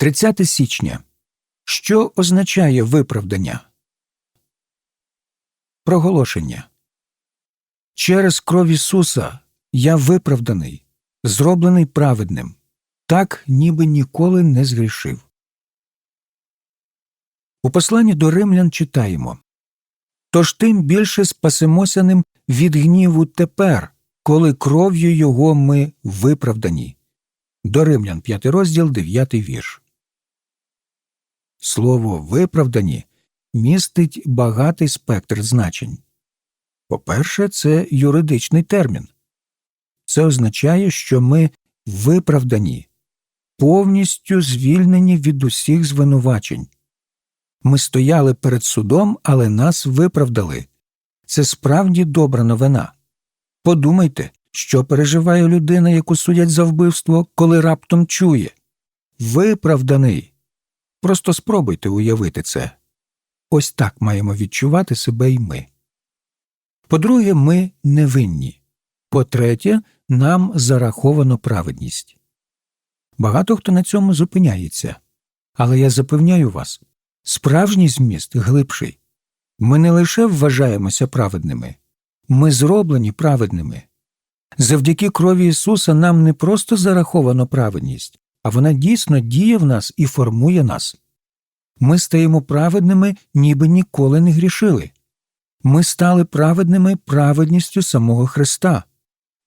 30 січня. Що означає виправдання? Проголошення. Через кров Ісуса я виправданий, зроблений праведним, так ніби ніколи не згрішив. У посланні до римлян читаємо Тож тим більше спасемося ним від гніву тепер, коли кров'ю його ми виправдані. До римлян 5 розділ 9 вірш. Слово виправдані містить багатий спектр значень. По-перше, це юридичний термін. Це означає, що ми виправдані, повністю звільнені від усіх звинувачень. Ми стояли перед судом, але нас виправдали. Це справді добра новина. Подумайте, що переживає людина, яку судять за вбивство, коли раптом чує виправданий. Просто спробуйте уявити це. Ось так маємо відчувати себе й ми. По-друге, ми невинні. По-третє, нам зараховано праведність. Багато хто на цьому зупиняється. Але я запевняю вас справжній зміст глибший. Ми не лише вважаємося праведними, ми зроблені праведними. Завдяки крові Ісуса нам не просто зараховано праведність, а вона дійсно діє в нас і формує нас. Ми стаємо праведними, ніби ніколи не грішили. Ми стали праведними праведністю самого Христа.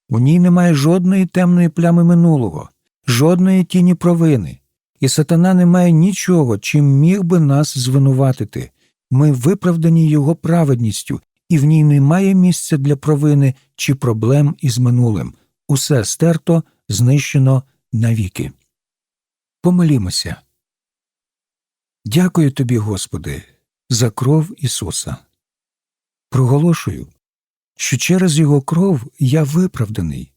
У ній немає жодної темної плями минулого, жодної тіні провини, і сатана не має нічого, чим міг би нас звинуватити. Ми виправдані його праведністю, і в ній немає місця для провини чи проблем із минулим. Усе стерто, знищено навіки. Помилімося. Дякую тобі, Господи, за кров Ісуса. Проголошую, що через Його кров я виправданий,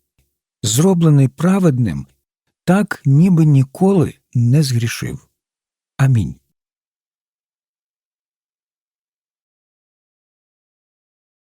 зроблений праведним, так ніби ніколи не згрішив. Амінь.